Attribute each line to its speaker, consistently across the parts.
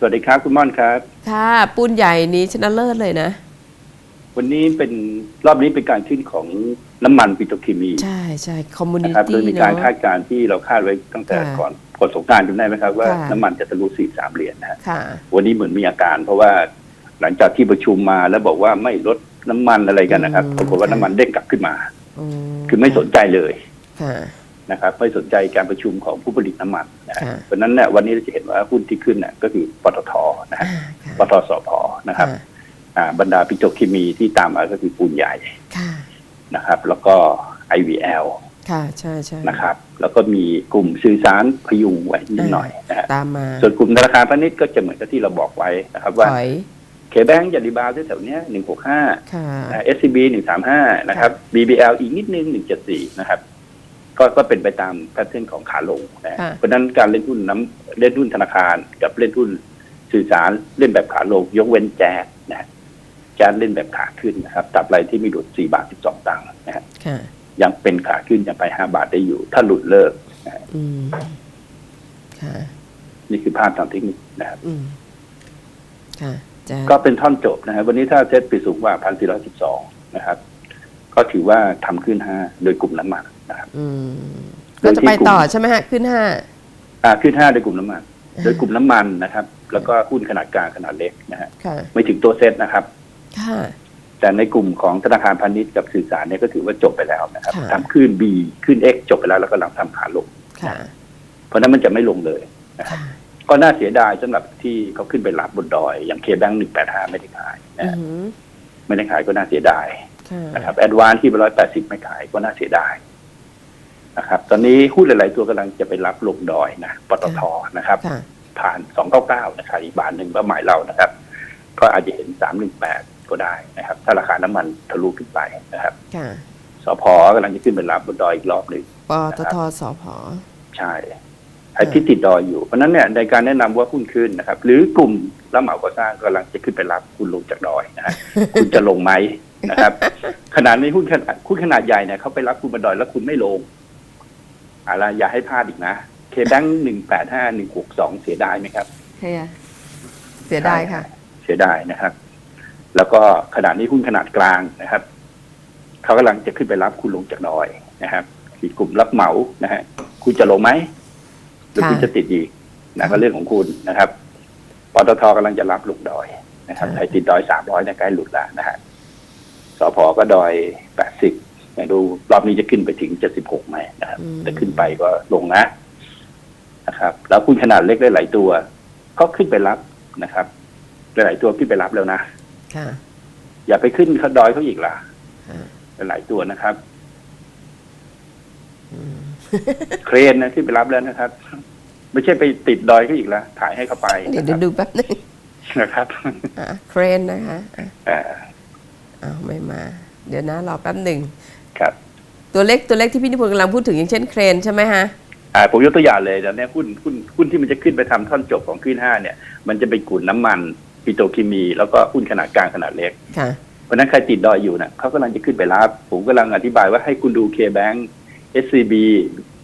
Speaker 1: สวัสดีครับคุณม่อนครับ
Speaker 2: ค่ะปูนใหญ่นี้ชนะเลิศเลยนะ
Speaker 1: วันนี้เป็นรอบนี้เป็นการขึ้นของน้ำมันปิโตรเคมี
Speaker 2: ใช่ใช่คอมมูนิ
Speaker 1: นะครับโด
Speaker 2: ตี้
Speaker 1: ยมี
Speaker 2: เนา
Speaker 1: การคาะดการณ์ที่เราคาดไว้ตั้งแต่
Speaker 2: ค่ะ
Speaker 1: ก่อนก่อนสงกรารจำได้ไหมครับ ว่า
Speaker 2: ค่ะ
Speaker 1: น้ำมันจะทะลุสี่สามเหรียญนะฮะ
Speaker 2: ค่ะ
Speaker 1: วันนี้เหมือนมีอาการ เพราะว่าหลังจากที่ประชุมมาแล้วบอกว่าไม่ลดน้ำมันอะไรกันนะครับ
Speaker 2: อืม
Speaker 1: ปรากฏว่าน้ำมันเด้งกลับขึ้นมา
Speaker 2: อื
Speaker 1: คือไม่สนใจเลย
Speaker 2: ค่ะ
Speaker 1: นะครับไม่สนใจการประชุมของผู้ผลิตน้ำมันนะฮะ
Speaker 2: ค่ะ
Speaker 1: เพราะฉะนั้นเนี่ยวันนี้เราจะเห็นว่าหุ้นที่ขึ้นน่ะก็คือปตทนะฮะ
Speaker 2: อ่าค่ะ
Speaker 1: ปตสพนะครับ
Speaker 2: ค่ะ
Speaker 1: อ่าบรรดาปิโตรเคมีที่ตามมาก็คือปูนใหญ่
Speaker 2: ค่ะ
Speaker 1: นะครับ แล้วก็ IVL
Speaker 2: ค่ะใช่ใช่
Speaker 1: นะครับ แล้วก็มีกลุ่มสื่อสารพยุงไว้นิดหน่อยนะฮะ
Speaker 2: ตามมา
Speaker 1: ส่วนกลุ่มธนาคารพาณิชย์ก็จะเหมือนกับที่เราบอกไว้นะครับ ว่า
Speaker 2: ถอย
Speaker 1: เคแบงก์จะรีบาวด์แถวๆเนี้หนึ่งหกห้า
Speaker 2: ค่ะ
Speaker 1: เอสซีบีหนึ่งสามห้านะครับ BBL อีกนิดนึงหนึ่งเจ็ดสี่นะครับ ก็ก็เป็นไปตามแพทเทิร์นของขาลงนะฮะ
Speaker 2: ค่ะ
Speaker 1: เพราะฉะนั้นการเล่นหุ้นน้ำเล่นหุ้นธนาคาร กับเล่นหุ้นสื่อสารเล่นแบบขาลง ยกเว้นแจ๊สนะฮะแจ๊สเล่นแบบขาขึ้นนะครับตับไรที่ไม่หลุดสี่บาทสิบสองตังค์นะฮะ
Speaker 2: ค่ะ
Speaker 1: ยังเป็นขาขึ้นยังไปห้าบาทได้อยู่ ถ้าหลุดเลิก
Speaker 2: อืมค่ะ
Speaker 1: นี่คือภาพทางเทคนิคนะครับ
Speaker 2: อืมค่ะจะ
Speaker 1: ก็เป็นท่อนจบนะครับวันนี้ถ้าเซ็ตไปสูงกว่าพันสี่ร้อยสิบสองนะครับ ก็ถือว่าทำขึ้นห้าโดยกลุ่มน้ำมัน นะครับ
Speaker 2: อืม
Speaker 1: โด
Speaker 2: ก็
Speaker 1: ยที่
Speaker 2: จะไปต่อใช่ไหมฮะ ขึ้นห้า
Speaker 1: อ่าขึ้นห้าโดยกลุ่มน้ำมัน โดยกลุ่มน้ำมันนะครับ แล้วก็หุ้นขนาดกลางขนาดเล็กนะฮะ
Speaker 2: ค่ะ
Speaker 1: ไม่ถึงตัวเซ็ตนะครับ
Speaker 2: ค่ะ
Speaker 1: แต่ในกลุ่มของธนาคารพาณิชย์กับสื่อสารเนี่ยก็ถือว่าจบไปแล้วนะครับ
Speaker 2: ค่ะ
Speaker 1: ทำขึ้น B ขึ้น X จบไปแล้วแล้วก็กำลังทำขาลง
Speaker 2: ค่ะ
Speaker 1: เพราะฉะนั้นมันจะไม่ลงเลยนะครับ
Speaker 2: ค่ะ
Speaker 1: ก็น่าเสียดายสำหรับที่เขาขึ้นไปรับบนดอย อย่างเคแบงหนึ่งแปดห้าไม่ได้ขายนะ
Speaker 2: อื
Speaker 1: ฮะ
Speaker 2: ม
Speaker 1: ไม่ได้ขายก็น่าเสียดาย
Speaker 2: ค่ะ
Speaker 1: นะครับแอดวานที่ไปร้อยแปดสิบไม่ขายก็น่าเสียดาย นะครับตอนนี้หุ้นหลาย ๆ ตัวกำลังจะไปรับลงดอยนะปตทนะครับ
Speaker 2: ค่ะ
Speaker 1: ผ่านสองเก้าเก้านะครับอีกบาทหนึ่งเป้าหมายเรานะครับ ก็อาจจะเห็นสามหนึ่งแปดก็ได้นะครับ ถ้าราคาน้ำมันทะลุขึ้นไปนะครับ
Speaker 2: ค่ะ
Speaker 1: สพกำลังจะขึ้นไปรับบนดอยอีกรอบหนึ่ง
Speaker 2: ปตทสพ
Speaker 1: ใช่ไอ้ที่ติดดอยอยู่ เพราะฉะนั้นเนี่ยในการแนะนำว่าหุ้นขึ้นนะครับ หรือกลุ่มรับเหมาก่อสร้างกำลังจะขึ้นไปรับคุณลงจากดอยนะฮะคุณจะลงไหมนะครับ ขนาดในหุ้นขนาดหุ้นขนาดใหญ่เนี่ยเขาไปรับคุณบนดอยแล้วคุณไม่ลง อะไรอย่าให้พลาดอีกนะ เคแบงหนึ่งแปดห้าหนึ่งหกสองเสียดายไหมครับ
Speaker 2: เฮียเสียดายค่ะ
Speaker 1: เสียดายนะครับ แล้วก็ขนาดนี้หุ้นขนาดกลางนะครับเขากำลังจะขึ้นไปรับคุณลงจากดอยนะครับอีกกลุ่มรับเหมานะฮะคุณจะลงไหมหรือ
Speaker 2: ค่ะ
Speaker 1: คุณจะติดอีกนะก็เรื่องของคุณนะครับปตทกำลังจะรับลงดอยนะครับ
Speaker 2: ค่ะ
Speaker 1: ใครติดดอยสามร้อยเนี่ยใกล้หลุดแล้วนะฮะสพก็ดอยแปดสิบ ดูรอบนี้จะขึ้นไปถึงเจ็ดสิบหกไหมนะครับแต่ขึ้นไปก็ลงนะนะครับ แล้วหุ้นขนาดเล็กได้หลายตัวก็ขึ้นไปรับนะครับหลายๆตัวขึ้นไปรับแล้วนะ
Speaker 2: ค่ะ
Speaker 1: อย่าไปขึ้นเขาดอยเขาอีกล่ะ
Speaker 2: ค่ะ
Speaker 1: หลายๆตัวนะครับ
Speaker 2: อืม
Speaker 1: เครนนะขึ้นไปรับแล้วนะครับ ไม่ใช่ไปติดดอยเขาอีกละถ่ายให้เขาไป
Speaker 2: เดี๋ยว
Speaker 1: นะค
Speaker 2: เดี๋
Speaker 1: รั
Speaker 2: ยว
Speaker 1: บ
Speaker 2: ดูแป๊บนึง
Speaker 1: นะครับ
Speaker 2: อะเครนนะคะอะ
Speaker 1: เอ่อ
Speaker 2: อ้าวไม่มา เดี๋ยวนะรอแป๊บหนึ่ง
Speaker 1: ครับ
Speaker 2: ตัวเล็กตัวเล็กที่พี่นิพนธ์กำลังพูดถึงอย่างเช่นเครนใช่ไหมฮะ
Speaker 1: อ่าผมยกตัวอย่างเลยเดี๋ยวนี้หุ้นหุ้นหุ้นที่มันจะขึ้นไปทำท่อนจบของขึ้นห้าเนี่ย มันจะเป็นกลุ่มน้ำมันปิโตรเคมี แล้วก็หุ้นขนาดกลางขนาดเล็ก
Speaker 2: ค่ะ
Speaker 1: เพราะฉะนั้นใครติดดอยอยู่นะเขากำลังจะขึ้นไปรับ ผมกำลังอธิบายว่าให้คุณดูเคแบง SCB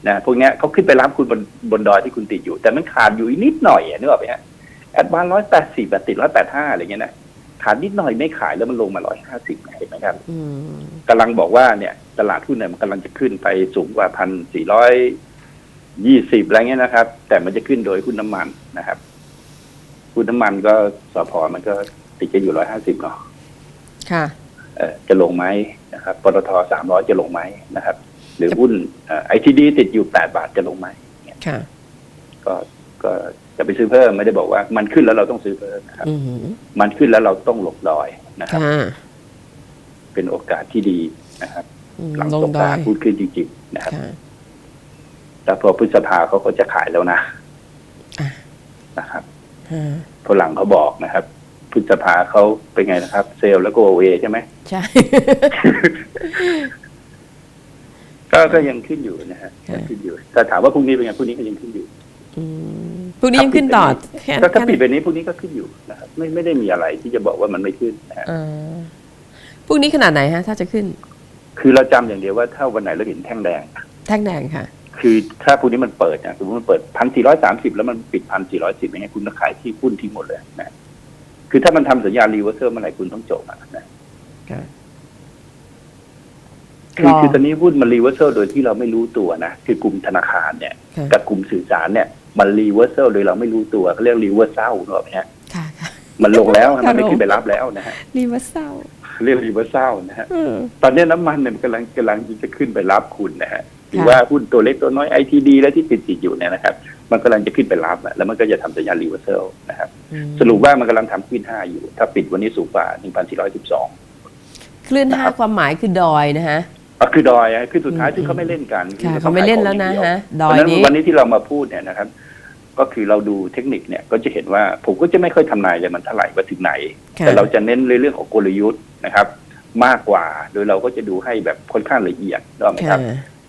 Speaker 1: นะพวกเนี้ยเขาขึ้นไปรับคุณบนบนดอยที่คุณติดอยู่ แต่มันขาดอยู่อีกนิดหน่อยอะนึกออกไหมฮะแอดวานร้อยแปดสิบติดร้อยแปดห้าอะไรเงี้ยนะ ขาดนิดหน่อยไม่ขายแล้วมันลงมาร้อยห้าสิบเห็นไหมครับ
Speaker 2: อืม
Speaker 1: กำลังบอกว่าเนี่ยตลาดหุ้นเนี่ยมันกำลังจะขึ้นไปสูงกว่าพันสี่ร้อยยี่สิบอะไรเงี้ยนะครับ แต่มันจะขึ้นโดยหุ้นน้ำมันนะครับหุ้นน้ำมันก็สพมันก็ติดกันอยู่ร้อยห้าสิบเนาะ
Speaker 2: ค่ะ
Speaker 1: เอ่อจะลงไหมนะครับปตทสามร้อยจะลงไหมนะครับ หรือหุ้นไอทีดีติดอยู่แปดบาทจะลงไหม
Speaker 2: ค่ะ
Speaker 1: ก็ก็ จะไปซื้อเพิ่มไม่ได้บอกว่า มันขึ้นแล้วเราต้องซื้อเพิ่มนะครับ
Speaker 2: อืม
Speaker 1: มันขึ้นแล้วเราต้องหลบดอยนะครับ
Speaker 2: ค่ะ
Speaker 1: เป็นโอกาสที่ดีนะครับ
Speaker 2: อืม
Speaker 1: หลัง
Speaker 2: ลง
Speaker 1: สง
Speaker 2: ด
Speaker 1: ก
Speaker 2: อ
Speaker 1: ราร
Speaker 2: ย
Speaker 1: พูดขึ้นจริง ๆ นะครับ
Speaker 2: ค่ะ
Speaker 1: แต่พอพฤษภาเขาก็จะขายแล้วนะ
Speaker 2: อะ
Speaker 1: นะครับ
Speaker 2: อ่า
Speaker 1: พอหลังเขาบอกนะครับพฤษภาเขาเป็นไงนะครับ เซลล์แล้วก็เวใช่ไหม
Speaker 2: ใช่
Speaker 1: ก็ก็ยังขึ้นอยู่นะฮะ
Speaker 2: ค่ะ
Speaker 1: ยังขึ้นอยู่แต่ถามว่าพรุ่งนี้เป็นไงพรุ่งนี้ก็ยังขึ้นอยู่
Speaker 2: อืม พรุ่งนี้ยังขึ้นต่อแค่
Speaker 1: ถ้าถ้า
Speaker 2: แค่
Speaker 1: ปิดแบบนี้พรุ่งนี้ก็ขึ้นอยู่นะครับไม่ไม่ได้มีอะไรที่จะบอกว่ามันไม่ขึ้นนะฮะ
Speaker 2: อ่าพรุ่งนี้ขนาดไหนฮะ ถ้าจะขึ้น
Speaker 1: คือเราจำอย่างเดียวว่าถ้าวันไหนเราเห็นแท่งแดง
Speaker 2: แท่งแดงค่ะ
Speaker 1: คือถ้าพวกนี้มันเปิดนะสมมติมันเปิดพันสี่ร้อยสามสิบแล้วมันปิดพันสี่ร้อยสิบอย่างเงี้ยคุณต้องขายที่หุ้นทิ้งหมดเลยนะคือถ้ามันทำสัญญารีเวอร์เซอร์เมื่อไหร่คุณต้องจบอะนะ
Speaker 2: ค่ะ
Speaker 1: คือ
Speaker 2: รอ
Speaker 1: คือตอนนี้หุ้นมันรีเวอร์เซอร์โดยที่เราไม่รู้ตัวนะคือกลุ่มธนาคารเนี่ย
Speaker 2: ค่ะ
Speaker 1: กับกลุ่มสื่อสารเนี่ย มันรีเวอร์เซอร์โดยเราไม่รู้ตัวเขาเรียกรีเวอร์เซลนึกออกไหมฮะ
Speaker 2: ค่ะค่ะ
Speaker 1: มันลงแล้ว
Speaker 2: ค่ะ
Speaker 1: มันไม่
Speaker 2: ลง
Speaker 1: ขึ้นไปรับแล้วนะฮะ
Speaker 2: รีเวอร์เซล
Speaker 1: เรียกรีเวอร์เซลนะฮะ
Speaker 2: เออ
Speaker 1: ตอนนี้น้ำมันเนี่ยมันกำลังกำลังจะขึ้นไปรับคุณนะฮะหรือ
Speaker 2: ค่ะ
Speaker 1: ว่าหุ้นตัวเล็กตัวน้อยไอทีดีและที่ติดติดๆอยู่เนี่ยนะครับมันกำลังจะขึ้นไปรับอะแล้วมันก็จะทำสัญญาณรีเวอร์เซลนะครับ
Speaker 2: อืม
Speaker 1: สรุปว่ามันกำลังทำขึ้นห้าอยู่ ถ้าปิดวันนี้สูงกว่า1,412
Speaker 2: คลื่นห้าความหมายคือดอยนะฮะ
Speaker 1: อะคือดอยอะคือสุดท้าย
Speaker 2: อืม
Speaker 1: ที่เขาไม่เล่นกัน
Speaker 2: ค่ะ
Speaker 1: คือ
Speaker 2: เขาไม่เล่นแล้วนะ
Speaker 1: ขายของ
Speaker 2: ฮะ
Speaker 1: อย่าง
Speaker 2: ด
Speaker 1: เดี
Speaker 2: อย
Speaker 1: ยวเพราะฉะนั้น
Speaker 2: นี้
Speaker 1: วันนี้ที่เรามาพูดเนี่ยนะครับ ก็คือเราดูเทคนิคเนี่ยก็จะเห็นว่าผมก็จะไม่ค่อยทำนายเลยมันเท่าไหร่ว่าถึงไหน
Speaker 2: ค่ะ
Speaker 1: แต่เราจะเน้นในเรื่องของกลยุทธ์นะครับ มากกว่าโดยเราก็จะดูให้แบบค่อนข้างละเอียดถูกไหมค
Speaker 2: ค่ะ
Speaker 1: รับ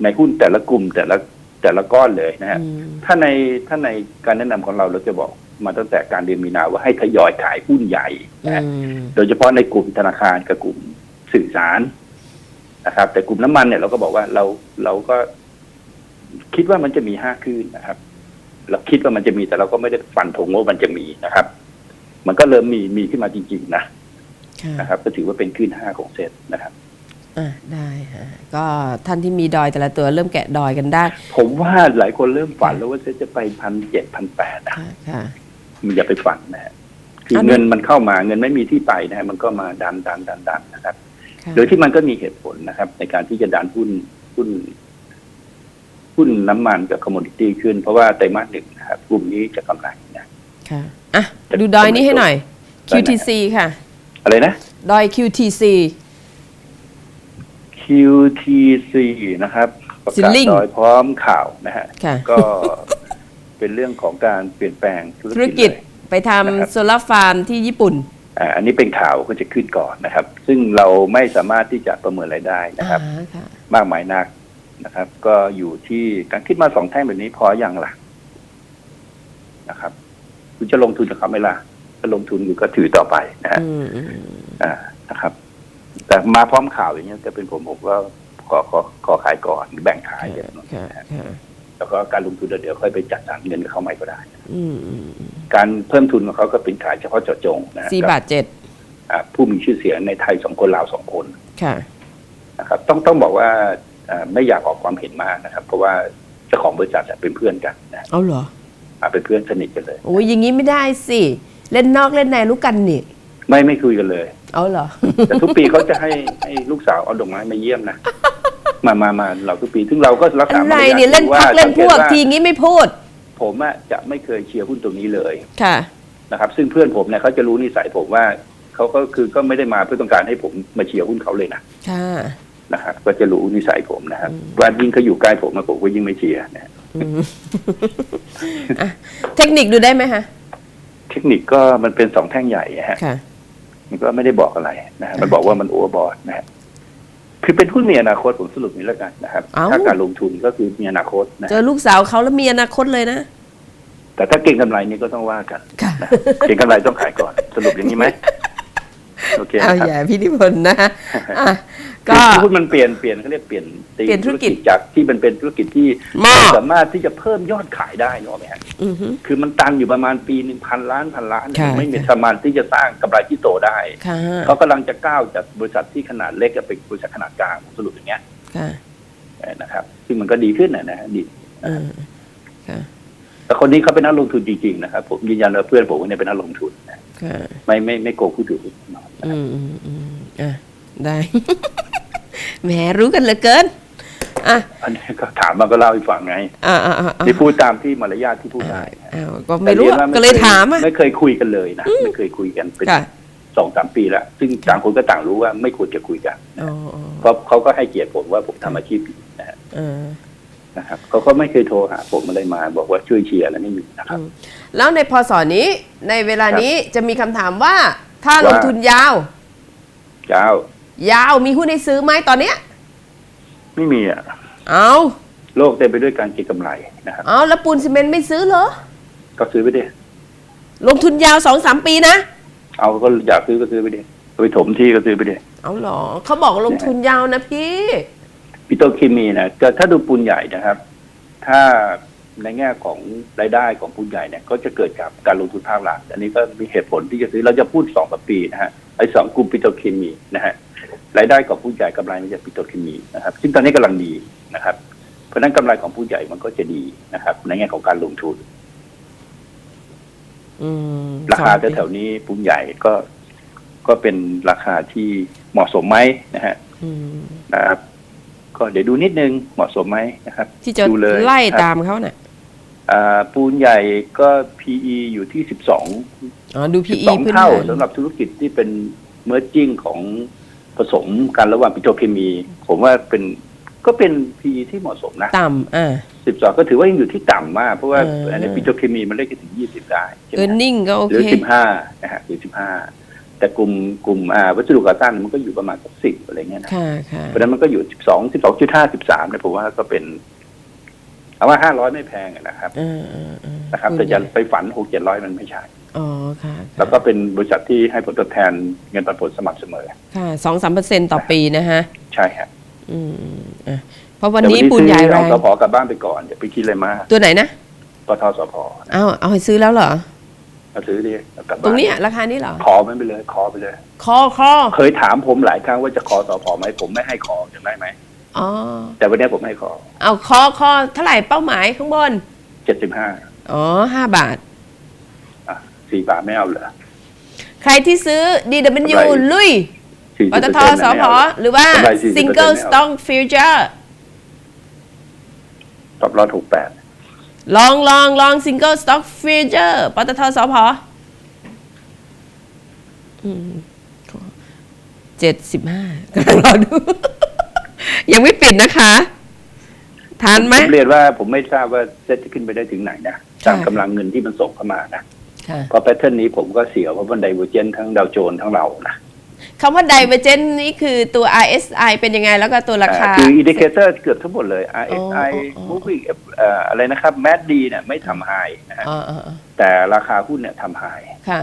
Speaker 1: ในหุ้นแต่ละกลุ่มแต่ละแต่ละก้อนเลยนะฮะ
Speaker 2: อืม
Speaker 1: ถ้าในถ้าในการแนะนำของเราเราจะบอกมาตั้งแต่การเดือนมีนาว่าให้ทยอยขายหุ้นใหญ่นะฮะ
Speaker 2: อืม
Speaker 1: โดยเฉพาะในกลุ่มธนาคารกับกลุ่มสื่อสาร นะครับ แต่กลุ่มน้ำมันเนี่ยเราก็บอกว่าเราเราก็คิดว่ามันจะมีห้าคลื่นนะครับ เราคิดว่ามันจะมีแต่เราก็ไม่ได้ฟันธงว่ามันจะมีนะครับ มันก็เริ่มมีมีขึ้นมาจริง ๆ นะ
Speaker 2: ค่ะ
Speaker 1: นะครับ ก็ถือว่าเป็นคลื่นห้าของเซ็ตนะครับ
Speaker 2: อะได้ฮะก็ท่านที่มีดอยแต่ละตัวเริ่มแกะดอยกันได้
Speaker 1: ผมว่าหลายคนเริ่มฝันแล้วว่าเซ็ตจะไปพันเจ็ดพันแปดนะ
Speaker 2: ค่ะค่ะ
Speaker 1: มันอย่าไปฝันนะฮะคือ
Speaker 2: อันนี้
Speaker 1: เงินมันเข้ามาเงินไม่มีที่ไปนะฮะมันก็มาดันดันดันดันนะครับ
Speaker 2: ค่ะ
Speaker 1: โดยที่มันก็มีเหตุผลนะครับ ในการที่จะดันหุ้นหุ้นหุ้นน้ำมันกับคอมมดิตี้ขึ้น เพราะว่าไตรมาสหนึ่งนะครับกลุ่มนี้จะกำไรนะ
Speaker 2: ค่ะอะ ดูดอยนี้ให้หน่อย QTC ค่ะ
Speaker 1: อะไรนะ
Speaker 2: ดอย QTC
Speaker 1: QTC นะครับ ประกาศ
Speaker 2: Ceiling
Speaker 1: โดยพร้อมข่าวนะฮะ
Speaker 2: ค่ะ
Speaker 1: ก็เป็นเรื่องของการเปลี่ยนแปลงธุ
Speaker 2: ธุร
Speaker 1: ร
Speaker 2: กิ
Speaker 1: กิ
Speaker 2: จ
Speaker 1: จเลย
Speaker 2: ไป
Speaker 1: นะครับ
Speaker 2: ทำโซลาร์ฟาร์มที่ญี่ปุ่น
Speaker 1: อ่าอันนี้เป็นข่าวก็จะขึ้นก่อนนะครับ ซึ่งเราไม่สามารถที่จะประเมินรายได้นะครับ
Speaker 2: อ่าค่ะ
Speaker 1: มากมายนักนะครับ ก็อยู่ที่การคิดมาสองแท่งแบบนี้พออย่างล่ะนะครับ คุณจะลงทุนกับเขาไหมล่ะถ้าลงทุนอยู่ก็ถือต่อไปนะฮะ
Speaker 2: อืมอืม
Speaker 1: อ่านะครับ แต่มาพร้อมข่าวอย่างเงี้ยจะเป็นผมผมก็ขอขอขอขายก่อนหรือแบ่งขายเดี๋ยว
Speaker 2: ค่ะ
Speaker 1: นะฮะ
Speaker 2: ค่ะ
Speaker 1: แล้วก็การลงทุนเดี๋ยวค่อยไปจัดสรรเงินกับเขาใหม่ก็ได้
Speaker 2: อืมอืมอืม
Speaker 1: การเพิ่มทุนของเขาก็เป็นขายเฉพาะเจาะจงนะฮะ
Speaker 2: สี่บาทเจ็ด
Speaker 1: อ่าผู้มีชื่อเสียงในไทยสองคนลาวสองคน
Speaker 2: ค่ะ
Speaker 1: นะครับ ต้องต้องบอกว่าอ่าไม่อยากออกความเห็นมากนะครับ เพราะว่าเจ้าของบริษัทเนี่ยเป็นเพื่อนกันนะ
Speaker 2: เอาเหรอ
Speaker 1: อ่าเป็นเพื่อนสนิทกันเลย
Speaker 2: โอ้ยอย่างนี้ไม่ได้สิ เล่นนอกเล่นในรู้กันนี่
Speaker 1: ไม่ไม่คุยกันเลย
Speaker 2: เอาเหรอ
Speaker 1: แต่ทุกปีเขาจะให้ให้ลูกสาวเอาดอกไม้มาเยี่ยมนะ มามามาเราทุกปีซึ่งเราก็รัก
Speaker 2: อะ
Speaker 1: ษา
Speaker 2: ไร
Speaker 1: มารยาท
Speaker 2: เนี่ยเล่น
Speaker 1: ว่า
Speaker 2: พักเล่นพวก
Speaker 1: สังกตา
Speaker 2: ทีงี้ไม่พูด
Speaker 1: ผมอะจะไม่เคยเชียร์หุ้นตรงนี้เลย
Speaker 2: ค่ะ
Speaker 1: นะครับ ซึ่งเพื่อนผมเนี่ยเขาจะรู้นิสัยผมว่าเขาก็คือก็ไม่ได้มาเพื่อต้องการให้ผมมาเชียร์หุ้นเขาเลยนะ
Speaker 2: ค่ะ
Speaker 1: นะครับก็จะรู้นิสัยผมนะครับ
Speaker 2: อืม
Speaker 1: ว่ายิ่งเขาอยู่ใกล้ผมมาผมก็ยิ่งไม่เชียร์นะ
Speaker 2: อืมอะเทคนิคดูได้ไหมคะ
Speaker 1: เทคนิคก็มันเป็นสองแท่งใหญ่อะฮะ
Speaker 2: ค่ะ
Speaker 1: มันก็ไม่ได้บอกอะไรนะฮะมันบอกว่ามันโอเวอร์บอทนะฮะ คือเป็นหุ้นมีอนาคตผมสรุปนี้แล้วกันนะครับ
Speaker 2: เอ้า
Speaker 1: ถ้าการลงทุนก็คือมีอนาคตนะ
Speaker 2: เจอลูกสาวเขาแล้วมีอนาคตเลยนะ
Speaker 1: แต่ถ้าเก่งกำไรนี่ก็ต้องว่ากัน
Speaker 2: ค่ะ
Speaker 1: นะเก่งกำไรต้องขายก่อน สรุปอย่างนี้ไหมโอเค
Speaker 2: เอา
Speaker 1: นะครับ
Speaker 2: อย่าพี่นิพนธ์นะอะ
Speaker 1: คื
Speaker 2: ก็
Speaker 1: อหุ้นมันเปลี่ยนเปลี่ยนเขาเรียกเปลี่ยน ธีม
Speaker 2: เปลี่ยนธุรกิจ
Speaker 1: จากที่มันเป็นธุรกิจที่
Speaker 2: หม้อ
Speaker 1: สามารถที่จะเพิ่มยอดขายได้นึกออกไหมฮะ
Speaker 2: อือฮึ
Speaker 1: คือมันตันอยู่ประมาณปีหนึ่งพันล้านพันล้าน
Speaker 2: ค่ะ
Speaker 1: ไม่มีสามารถที่จะสร้างกำไรที่โตได้
Speaker 2: ค่ะ
Speaker 1: เขากำลังจะก้าวจากบริษัทที่ขนาดเล็กเป็นบริษัทขนาดกลางสรุปอย่างเงี้ย
Speaker 2: ค่ะ
Speaker 1: เออนะครับ ซึ่งมันก็ดีขึ้นนะนะฮะดี
Speaker 2: อืมค่ะ
Speaker 1: แต่คนนี้เขาเป็นนักลงทุนจริงๆนะครับผมยืนยันว่าเพื่อนผมเนี่ยเป็นนักลงทุนนะ
Speaker 2: ค่ะ
Speaker 1: ไม่ไม่ไม่โกงผู้ถือหุ้นแน่นอน
Speaker 2: อืมอืมอืมอะได้แหมรู้กันเหลือเกิน อะ
Speaker 1: อันนี้ก็ถามมาก็เล่าให้ฟังไง
Speaker 2: อ่าอ่าอ่าอ่า
Speaker 1: นี่พูดตามที่มารยาทที่พูดได้นะ
Speaker 2: อ้าวก็ไม่รู้
Speaker 1: แต่
Speaker 2: อะ
Speaker 1: นว่า
Speaker 2: ก็เลยถามอะ
Speaker 1: ไม่เคยคุยกันเลยนะไม่เคยคุยกันเป็น
Speaker 2: ค่ะ
Speaker 1: สองสามปีแล้ว ซึ่งต่างคนก็ต่างรู้ว่าไม่ควรจะคุยกัน
Speaker 2: อ๋ออ๋อ
Speaker 1: เพราะเขาก็ให้เกียรติผมว่าผมทำอาชีพนี้นะฮะ
Speaker 2: เออ
Speaker 1: นะครับเขาก็ไม่เคยโทรหาผมอะไรมา บอกว่าช่วยเชียร์อะไรไม่มีนะครับ
Speaker 2: แล้วในพศนี้ในเวลานี้จะมีคำถามว่าถ้าลง
Speaker 1: ว่า
Speaker 2: ทุนยาว
Speaker 1: เจ้ายา
Speaker 2: วมีหุ้นให้ซื้อไหมตอนเนี้ย
Speaker 1: ไม่มีอะ
Speaker 2: เอา
Speaker 1: โลกเต็มไปด้วยการเก็งกำไรนะครับ
Speaker 2: เอาแล้วปูนซีเมนต์ไม่ซื้อเหรอ
Speaker 1: ก็ซื้อไปดิ
Speaker 2: ลงทุนยาวสองสามปีนะ
Speaker 1: เอาก็อยากซื้อก็ซื้อไปดิไปถมที่ก็ซื้อไปดิ
Speaker 2: เอาเหรอเขาบอกลงทุนยาวนะพี่
Speaker 1: ปิโตรเคมีนะก็ถ้าดูปูนใหญ่นะครับ ถ้าในแง่ของรายได้ของผู้ใหญ่เนี่ย ก็จะเกิดจากการลงทุนภาครัฐอันนี้ก็มีเหตุผลที่จะซื้อเราจะพูดสองต่อปีนะฮะไอ้สองกลุ่มปิโตรเคมีนะฮะ รายได้ของผู้ใหญ่กำไรมาจากปิโตรเคมีนะครับ ซึ่งตอนนี้กำลังดีนะครับ เพราะฉะนั้นกำไรของผู้ใหญ่มันก็จะดีนะครับ ในแง่ของการลงทุน
Speaker 2: อืม
Speaker 1: ราคา
Speaker 2: สองปี
Speaker 1: แถวๆนี้ปุ้งใหญ่ก็ก็เป็นราคาที่เหมาะสมไหมนะฮะ
Speaker 2: อืม
Speaker 1: นะครับ ก็เดี๋ยวดูนิดนึงเหมาะสมไหมนะครับ
Speaker 2: ที่จะ
Speaker 1: ดูเลย
Speaker 2: ไล่
Speaker 1: ครับ
Speaker 2: ตามเขาน่ะ
Speaker 1: อ่าปูนใหญ่ก็ PE อยู่ที่12
Speaker 2: อ๋อดู PE
Speaker 1: 12
Speaker 2: พื้น
Speaker 1: เท่า
Speaker 2: ฐาน
Speaker 1: สำหรับธุรกิจที่เป็นเมอร์จิ้งของ ผสมกันระหว่างปิโตรเคมี ผมว่าเป็นก็เป็น PE ที่เหมาะสมนะ
Speaker 2: ต่ำอ่า
Speaker 1: 12ก็ถือว่ายังอยู่ที่ต่ำมาก เพราะว่า
Speaker 2: เออ
Speaker 1: อันนี้ปิโตรเคมีมันเลขถึง20ได้ใช่ไห
Speaker 2: เอ
Speaker 1: ม
Speaker 2: อร์เน็งก็โอ
Speaker 1: หรือ
Speaker 2: เค
Speaker 1: สิบห้านะฮะหรือสิบห้าแต่กลุ่มกลุ่มอ่าวัสดุก่อสร้างมันก็อยู่ประมาณสักสิบอะไรเงี้ยนะ
Speaker 2: ค่ะค่ะ
Speaker 1: เพราะฉะนั้นมันก็อยู่สิบสองสิบสองจุดห้าสิบสามเนี่ยผมว่าก็เป็นเอาว่าห้าร้อยไม่แพงอะนะครับ
Speaker 2: อ่าอ่าอ่า
Speaker 1: นะครับ แต่จะไปฝันหกเจ็ดร้อยมันไม่ใช่
Speaker 2: อ๋อค่ะค่ะ
Speaker 1: แล้วก็เป็นบริษัทที่ให้ผลตอบแทนเงินปันผลสม่ำเสมอ
Speaker 2: ค่ะสองสามเปอร์เซ็นต่อปีนะฮะ
Speaker 1: ใช่ครับ
Speaker 2: อืมอืมอะเพราะวัน
Speaker 1: แต่
Speaker 2: นี้ปูนใหญ่
Speaker 1: ซื้อ
Speaker 2: แร
Speaker 1: เอา
Speaker 2: ง
Speaker 1: สพกลับบ้านไปก่อนอย่าไปคิดอะไรมาก
Speaker 2: ตัวไหนนะ
Speaker 1: ปทสพ
Speaker 2: เอาเอาให้ซื้อแล้วเหรอ
Speaker 1: เอาซื้อดิเอากลับ
Speaker 2: ตร
Speaker 1: บ้างน
Speaker 2: นี้อะราคานี้เหรอ
Speaker 1: ขอมันไปเลยขอไปเลย
Speaker 2: คอคอ
Speaker 1: เคยถามผมหลายครั้งว่าจะขอสพไหมผมไม่ให้ขอจะได้ไหม
Speaker 2: อ๋อ
Speaker 1: แต่วันนี้ผมให้ขอ
Speaker 2: เอาคอคอเท่าไหร่เป้าหมายข้างบน
Speaker 1: เจ็ดสิบห้า
Speaker 2: อ๋อห้าบาท
Speaker 1: อะ สี่บาทไม่เอาเหรอ
Speaker 2: ใครที่ซื้อ DW
Speaker 1: กำไร
Speaker 2: ลุย
Speaker 1: สี่
Speaker 2: ป
Speaker 1: สิบ
Speaker 2: ต
Speaker 1: เปอร์
Speaker 2: ท
Speaker 1: เซ็นต์
Speaker 2: สพหรือว่า
Speaker 1: กำไร40%
Speaker 2: Single
Speaker 1: ไม่เอา
Speaker 2: Stock Future
Speaker 1: ตอบรอถูกแปด
Speaker 2: ลองลองลอง Single Stock Future ปตทสพเจ็ดสิบห้ากำลังรอดู ยังไม่ปิดนะคะทานไหม
Speaker 1: ผมเรียนว่าผมไม่ทราบว่าเซตจะขึ้นไปได้ถึงไหนนะตาม
Speaker 2: ค่ะ
Speaker 1: กำลังเงินที่มันส่งเข้ามานะ
Speaker 2: ค่ะ
Speaker 1: เพราะแพทเทิร์นนี้ผมก็เสียวเพราะมันไดเวอร์เจนทั้งดาวโจนส์ทั้งเรานะ
Speaker 2: คำว่า Divergent นี่คือตัว RSI เป็นยังไงแล้วก็ตัวราคา
Speaker 1: อ่าคืออินดิเคเตอร์เกือบทั้งหมดเลย RSI
Speaker 2: อ๋ออ๋อ
Speaker 1: moving เอ่ออะไรนะครับ MACD เนี่ยไม่ทำไฮนะฮะ
Speaker 2: อ๋ออ๋ออ๋อ
Speaker 1: แต่ราคาหุ้นเนี่ยทำไฮ
Speaker 2: ค่ะ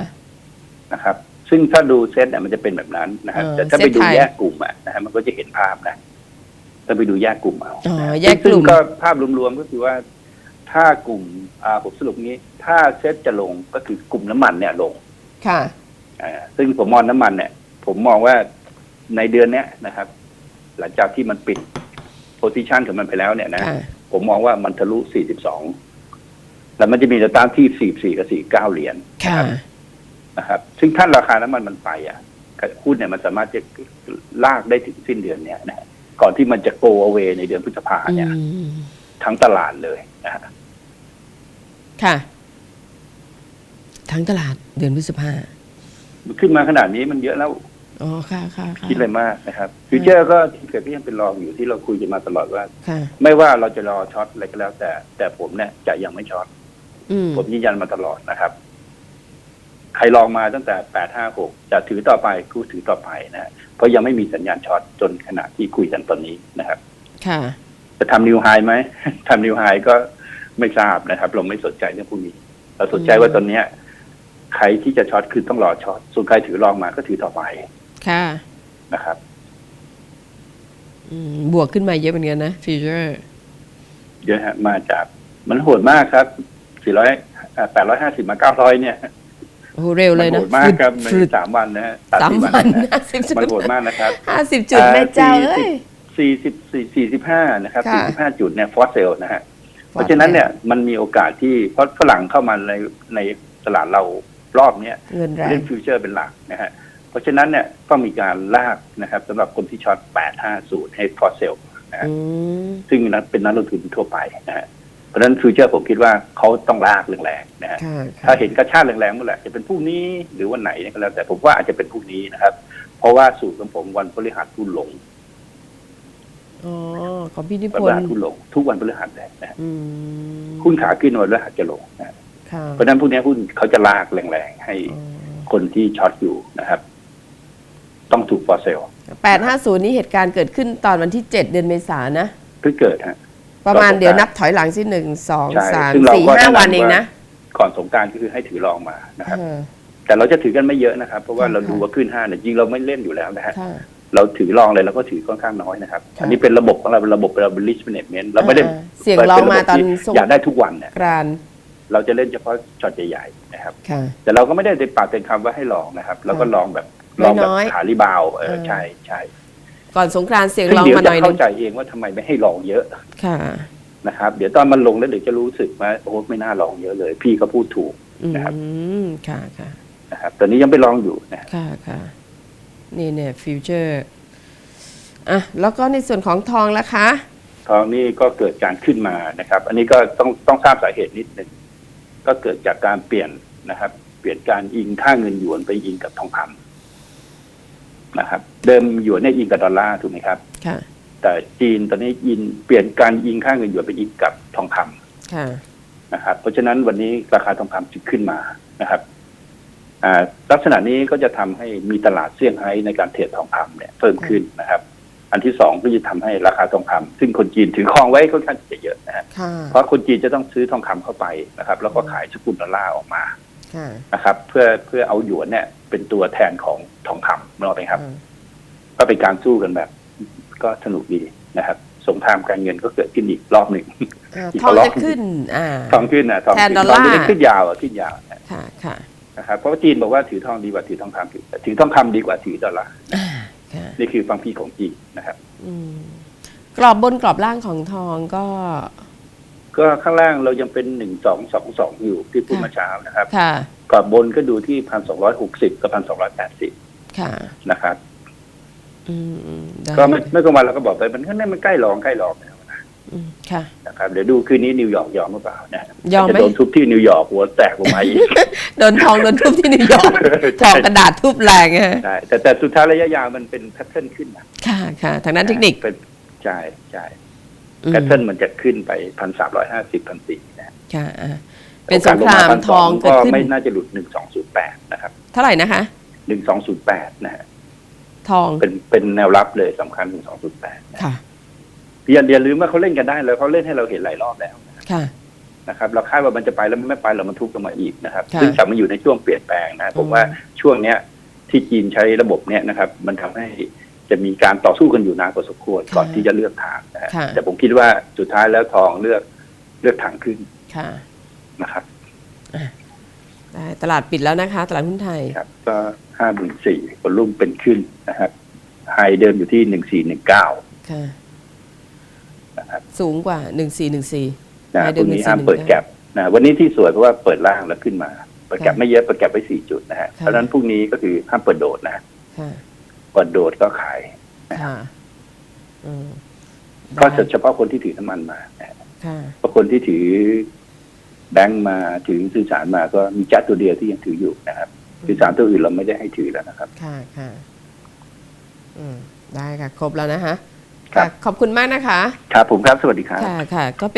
Speaker 1: นะครับ ซึ่งถ้าดูเซตเนี่ยมันจะเป็นแบบนั้นนะฮะ
Speaker 2: เออ
Speaker 1: แต่ถ้าไปดู
Speaker 2: เซ็ตไทย
Speaker 1: แยกกลุ่มอะนะฮะมันก็จะเห็นภาพนะถ้าไปดูแยกกลุ่มเอา
Speaker 2: อ๋อ
Speaker 1: นะฮะ
Speaker 2: แยกกลุ่ม
Speaker 1: ซึ่งก็ภาพรวมๆก็คือว่า ถ้ากลุ่มอ่าผมสรุปงี้ ถ้าเซตจะลงก็คือกลุ่มน้ำมันเนี่ยลง
Speaker 2: ค่ะ
Speaker 1: อ่าซึ่งผมมองน้ำมันเนี่ย ผมมองว่าในเดือนเนี้ยนะครับ หลังจากที่มันปิดโพซิชันของมันไปแล้วเนี่ยนะ
Speaker 2: ค่ะ
Speaker 1: ผมมองว่ามันทะลุ 42 แล้วมันจะมีแนวต้านที่ 44 กับ 49 เหรียญ
Speaker 2: ค่ะ
Speaker 1: นะครับ ซึ่งถ้าราคาน้ำมันมันไปอะหุ้นเนี่ยมันสามารถจะลากได้ถึงสิ้นเดือนเนี้ยนะฮะก่อนที่มันจะ go away ในเดือนพฤษภา
Speaker 2: อื
Speaker 1: เนี่ย
Speaker 2: ม
Speaker 1: ทั้งตลาดเลยนะฮะ
Speaker 2: ค่ะ ทั้งตลาดเดือนพฤษภา
Speaker 1: มันขึ้นมาขนาดนี้มันเยอะแล้ว
Speaker 2: อ๋อค่ะค่ะค่ะ
Speaker 1: คิดอะไรมากนะครับฟิวเจอร์ก็ที่เกิดก็ยังเป็นรองอยู่ที่เราคุยกันมาตลอดว่า
Speaker 2: ค่ะ
Speaker 1: ไม่ว่าเราจะรอช็อตอะไรก็แล้ว แต่ แต่ผมเนี่ยจะยังไม่ช็อต
Speaker 2: อืม
Speaker 1: ผมยืนยันมาตลอดนะครับ ใครลองมาตั้งแต่แปดห้าหกจะถือต่อไปกูถือต่อไปนะฮะเพราะยังไม่มีสัญญาณช็อตจนขณะที่คุยกันตอนนี้นะครับ
Speaker 2: ค่ะ
Speaker 1: จะทำนิวไฮไหมทำนิวไฮก็ ไม่ทราบนะครับ เราไม่สนใจเรื่องพวกนี้ เราสนใจว่าตอนเนี้ย ใครที่จะช็อตคือต้องรอช็อตส่วนใครถือลองมาก็ถือต่อไป
Speaker 2: ค่ะ
Speaker 1: นะครับ
Speaker 2: อืมบวกขึ้นมาเยอะเหมือนกันนะฟิวเจอร์
Speaker 1: เยอะฮะมาจากมันโหดมากครับสี่ร้อยแปดร้อยห้าสิบมาเก้าร้อยเนี่ย
Speaker 2: โอ้โหเร็วเลย
Speaker 1: มัน
Speaker 2: นะ
Speaker 1: โหดมากครับใน
Speaker 2: ฟรึด
Speaker 1: สามวันนะฮะ
Speaker 2: สาม
Speaker 1: สี่
Speaker 2: วัน
Speaker 1: นะ
Speaker 2: ห้าสิบจุด
Speaker 1: มันโหดมากนะครับ
Speaker 2: ห้าสิบจุดแม่เจ้าเอ้ย
Speaker 1: สี่สิบสี่สี่สิบห้านะครับ
Speaker 2: ค่ะ
Speaker 1: สี่สิบห้าจุดเนี่ยฟอสเซลนะฮะ เพราะฉะนั้นเนี่ยมันมีโอกาสที่เพราะฝรั่งเข้ามาในในตลาดเรารอบเนี้ย
Speaker 2: เงินแรง
Speaker 1: เล่นฟิวเจอร์เป็นหลักนะฮะเพราะฉะนั้นเนี่ยต้องมีการลากนะครับสำหรับคนที่ช็อต 850 ให้ฟอเซลนะฮะซึ่งนั้นเป็นนักลงทุนทั่วไปนะฮะเพราะฉะนั้นฟิวเจอร์ผมคิดว่าเขาต้องลากแรงๆนะฮะถ้าเห็นกระชากแรงๆเมื่อไหร่จะเป็นพรุ่งนี้หรือวันไหนเนี่ยก็แล้วแต่ผมว่าอาจจะเป็นพรุ่งนี้นะครับ เพราะว่าสูตรของผมวันพฤหัสทุนหลง
Speaker 2: อ๋อของพี่นิพ
Speaker 1: วันพ
Speaker 2: น
Speaker 1: ฤหัส
Speaker 2: ธ์
Speaker 1: ทุนลง ทุกวันพฤหัสเลยนะฮะ
Speaker 2: อืม
Speaker 1: หุ้นขาขึ้นวันพฤหัสจะลงนะฮะ
Speaker 2: ค่ะ
Speaker 1: เพราะฉะนั้นพวกนี้หุ้นเขาจะลากแรงๆ ให้
Speaker 2: อ๋อ
Speaker 1: คนที่ช็อตอยู่นะครับ ต้องถูกฟอสเซล
Speaker 2: แปดห้าศูนย์นี้เหตุการณ์เกิดขึ้นตอนวันที่เจ็ดเดือนเมษายนนะ
Speaker 1: เพิ่งเกิดฮะ
Speaker 2: ประมาณ
Speaker 1: ก่อนสงกรานต์
Speaker 2: เดี๋ยวนับถอยหลังสิหนึ่งสอง
Speaker 1: ใช่
Speaker 2: สาม
Speaker 1: ซึ่งเรา
Speaker 2: สี่
Speaker 1: ก็
Speaker 2: ห้า
Speaker 1: แนะนำ
Speaker 2: วันเอง
Speaker 1: ว่า
Speaker 2: นะ
Speaker 1: ก่อนสงกรารก็คือให้ถือรองมานะครับ
Speaker 2: เออ
Speaker 1: แต่เราจะถือกันไม่เยอะนะครับ เพราะว่า
Speaker 2: ค่ะ
Speaker 1: เราดูว่าขึ้นห้าเนี่ยจริงเราไม่เล่นอยู่แล้วนะฮะ
Speaker 2: ค่ะ
Speaker 1: เราถือลองเลยเราก็ถือค่อนข้างน้อยนะครับ
Speaker 2: ค่ะ
Speaker 1: อันนี้เป็นระบบของเราเป็นระบบเราเป็น risk management เราไม่ได้
Speaker 2: อ่าเสี่ยงลองมาตอน
Speaker 1: เป็ระบบที่
Speaker 2: ส่ง
Speaker 1: อยากได้ทุกวันเนี่ย
Speaker 2: กราน
Speaker 1: เราจะเล่นเฉพาะช็อตใหญ่ๆนะครับ
Speaker 2: ค่ะ
Speaker 1: แต่เราก็ไม่ได้เต็มปากเต็มคำว่าให้ลองนะครับ เราก็ลองแบบ
Speaker 2: น้
Speaker 1: ล
Speaker 2: อยๆ
Speaker 1: องแบบขาลิบาวเออ
Speaker 2: เออ
Speaker 1: ใช่ใช่
Speaker 2: ก่อนสงกรานต์เสี่ยง
Speaker 1: ซึ่ง
Speaker 2: ลอง
Speaker 1: เดี๋ยว
Speaker 2: มาห
Speaker 1: จะ
Speaker 2: น่อยหนึ
Speaker 1: เข้างใจเองว่าทำไมไม่ให้ลองเยอะ
Speaker 2: ค่ะ
Speaker 1: นะครับ เดี๋ยวตอนมันลงแล้วเดี๋ยวจะรู้สึกว่าโอ้ไม่น่าลองเยอะเลย พี่ก็พูดถูก
Speaker 2: อื
Speaker 1: นะครับ
Speaker 2: มค่ะค่ะ
Speaker 1: นะครับตอนนี้ยังไปลองอยู่นะ
Speaker 2: ค่ะค่ะ นี่เนี่ยฟิวเจอร์อะแล้วก็ในส่วนของทองละคะ
Speaker 1: ทองนี่ก็เกิดการขึ้นมานะครับ อันนี้ก็ต้องต้องทราบสาเหตุนิดหนึ่งก็เกิดจากการเปลี่ยนนะครับ เปลี่ยนการอิงค่าเงินหยวนไปอิงกับทองคำนะครับ เดิมหยวนเนี่ยอิงกับดอลลาร์ถูกไหมครับ
Speaker 2: ค่ะ
Speaker 1: แต่จีนตอนนี้อินเปลี่ยนการอิงค่าเงินหยวนไปอิงกับทองคำ
Speaker 2: ค่ะ
Speaker 1: นะครับ เพราะฉะนั้นวันนี้ราคาทองคำจึงขึ้นมานะครับอ่า ลักษณะนี้ก็จะทำให้มีตลาดเซี่ยงไฮ้ในการเทรดทองคำเนี่ยเพิ่มขึ้นนะครับ อันที่สองก็จะทำให้ราคาทองคำซึ่งคนจีนถือครองไว้ค่อนข้างจะเยอะนะฮะ
Speaker 2: ค่ะ
Speaker 1: เพราะคนจีนจะต้องซื้อทองคำเข้าไปนะครับ แล้วก็ขายสกุลดอลลาร์ออกมา
Speaker 2: ค่ะ
Speaker 1: นะครับ เพื่อเพื่อเอาหยวนเนี่ย เป็นตัวแทนของทองคำนึกออกไหมครับ
Speaker 2: อ่า
Speaker 1: ก็เป็นการสู้กันแบบ ก็สนุกดีนะครับสงครามการเงินก็เกิดขึ้นอีกรอบหนึ่ง
Speaker 2: อ่า
Speaker 1: อีก
Speaker 2: ทอง
Speaker 1: รอบ
Speaker 2: จะขึ้นอ่า
Speaker 1: ทองขึ้นนะทอง
Speaker 2: แทน
Speaker 1: ขึ้น
Speaker 2: ดอล
Speaker 1: ทอง
Speaker 2: ลาร์
Speaker 1: จะขึ้นยาวอะขึ้นยาวนะ
Speaker 2: ค่ะค่ะ
Speaker 1: นะครับเพราะว่าจีนบอกว่าถือทองดีกว่าถือทองคำถือถือทองคำดีกว่าถือดอลลาร์
Speaker 2: อ่าค่ะ
Speaker 1: นี่คือฟังพี่ของจีนนะครับ
Speaker 2: อืมกรอบบนกรอบล่างของทองก็
Speaker 1: ก็ข้างล่างเรายังเป็นหนึ่งสองสองสองอยู่ที่พูด
Speaker 2: ค่ะ
Speaker 1: เมื่อเช้านะครับ
Speaker 2: ค่ะ
Speaker 1: กรอบบนก็ดูที่พันสองร้อยหกสิบกับพันสองร้อยแปดสิบ
Speaker 2: ค่ะ
Speaker 1: นะครับ
Speaker 2: อืมอืมได้
Speaker 1: ก็ไม่ไม่กลางวันเราก็บอกไปมันก็นั่นมันใกล้รองใกล้รองแล้วนะ
Speaker 2: อืม ค่ะ
Speaker 1: นะครับเดี๋ยวดูคืนนี้นิวยอร์กยอมหรือเปล่านะ
Speaker 2: ยอมไหม
Speaker 1: จะโดนทุบที่นิวยอร์กหัวแตกลงมาอีก
Speaker 2: โดนทองโดนทุบที่นิวยอร์กทองกระดาษทุบแรงอะ
Speaker 1: ใช่แต่แต่สุดท้ายระยะยาวมันเป็นแพทเทิร์นขึ้นนะ
Speaker 2: ค่ะค่ะทางด้านเทคนิค
Speaker 1: เป็นใช่ใช่
Speaker 2: อืม
Speaker 1: แพทเทิร์นมันจะขึ้นไปพันสามร้อยห้าสิบพันสี่นะ
Speaker 2: ค่ะอ่าเป็นสงครามทองเกิด
Speaker 1: ก็
Speaker 2: ขึ้น
Speaker 1: ไม่น่าจะหลุดหนึ่งสองศูนย์แปดนะครับ
Speaker 2: เท่าไหร่นะคะ
Speaker 1: หนึ่งสองศูนย์แปดนะฮะ
Speaker 2: ทอง
Speaker 1: เป็นเป็นแนวรับเลยสำคัญหนึ่งสองศูนย์แปด
Speaker 2: ค่ะ
Speaker 1: อย่าอย่าลืมว่าเขาเล่นกันได้แล้วเขาเล่นให้เราเห็นหลายรอบแล้ว
Speaker 2: ค่ะ
Speaker 1: นะครับ เราคาดว่ามันจะไปแล้วมันไม่ไปเรามันทุบกันมาอีกนะครับ
Speaker 2: ค่ะ
Speaker 1: ซึ่งแต่มันอยู่ในช่วงเปลี่ยนแปลงนะผม
Speaker 2: อืม
Speaker 1: ว่าช่วงเนี้ยที่จีนใช้ระบบเนี้ยนะครับ มันทำให้จะมีการต่อสู้กันอยู่นานพอสมควรก่อนที่จะเลือกทางนะฮะ
Speaker 2: ค่ะ
Speaker 1: แต่ผมคิดว่าสุดท้ายแล้วทองเลือกเลือกทางขึ้น
Speaker 2: ค่ะ
Speaker 1: นะครับ
Speaker 2: ได้ตลาดปิดแล้วนะคะ ตลาดหุ้นไทย
Speaker 1: ครับ ก็ห้าหมื่นสี่วอลุ่มเป็นขึ้นนะครับไฮเดิมอยู่ที่หนึ่งสี่หนึ่งเก้า
Speaker 2: ค่ะ
Speaker 1: นะครับ
Speaker 2: สูงกว่าหนึ่งสี่หนึ่งสี่
Speaker 1: นะ
Speaker 2: ไฮ
Speaker 1: พ
Speaker 2: เดิ
Speaker 1: รุ่
Speaker 2: ม
Speaker 1: งนี้
Speaker 2: 14
Speaker 1: ห้ามเปิดแก็บนะวันนี้ที่สวยเพราะว่าเปิดล่างแล้วขึ้นมา เปิดแก็บ
Speaker 2: ค่ะ
Speaker 1: ไม่เยอะเปิดแก็บไว้สี่จุดนะฮะ
Speaker 2: ค่ะ
Speaker 1: เพราะฉะนั้นพรุ่งนี้ก็คือห้ามเปิดโดดนะ
Speaker 2: ค่ะ
Speaker 1: เปิดโดดก็ขาย
Speaker 2: ค่ะอืม
Speaker 1: ก็
Speaker 2: ได้
Speaker 1: เฉพาะคนที่ถือน้ำมันมานะฮะ
Speaker 2: ค่ะ
Speaker 1: เพราะคนที่ถือแบงก์มาถือสื่อสารมาก็มีจัดตัวเดียวที่ยังถืออยู่นะครับสื่อสารตัวอื่นเราไม่ได้ให้ถือแล้วนะครับ
Speaker 2: ค่ะค่ะอืมได้ค่ะ ครบแล้วนะคะ
Speaker 1: ครับ
Speaker 2: ขอบคุณมากนะคะ
Speaker 1: ครับผมครับ สวัสดีครับ
Speaker 2: ค่ะค่ะก็เป็น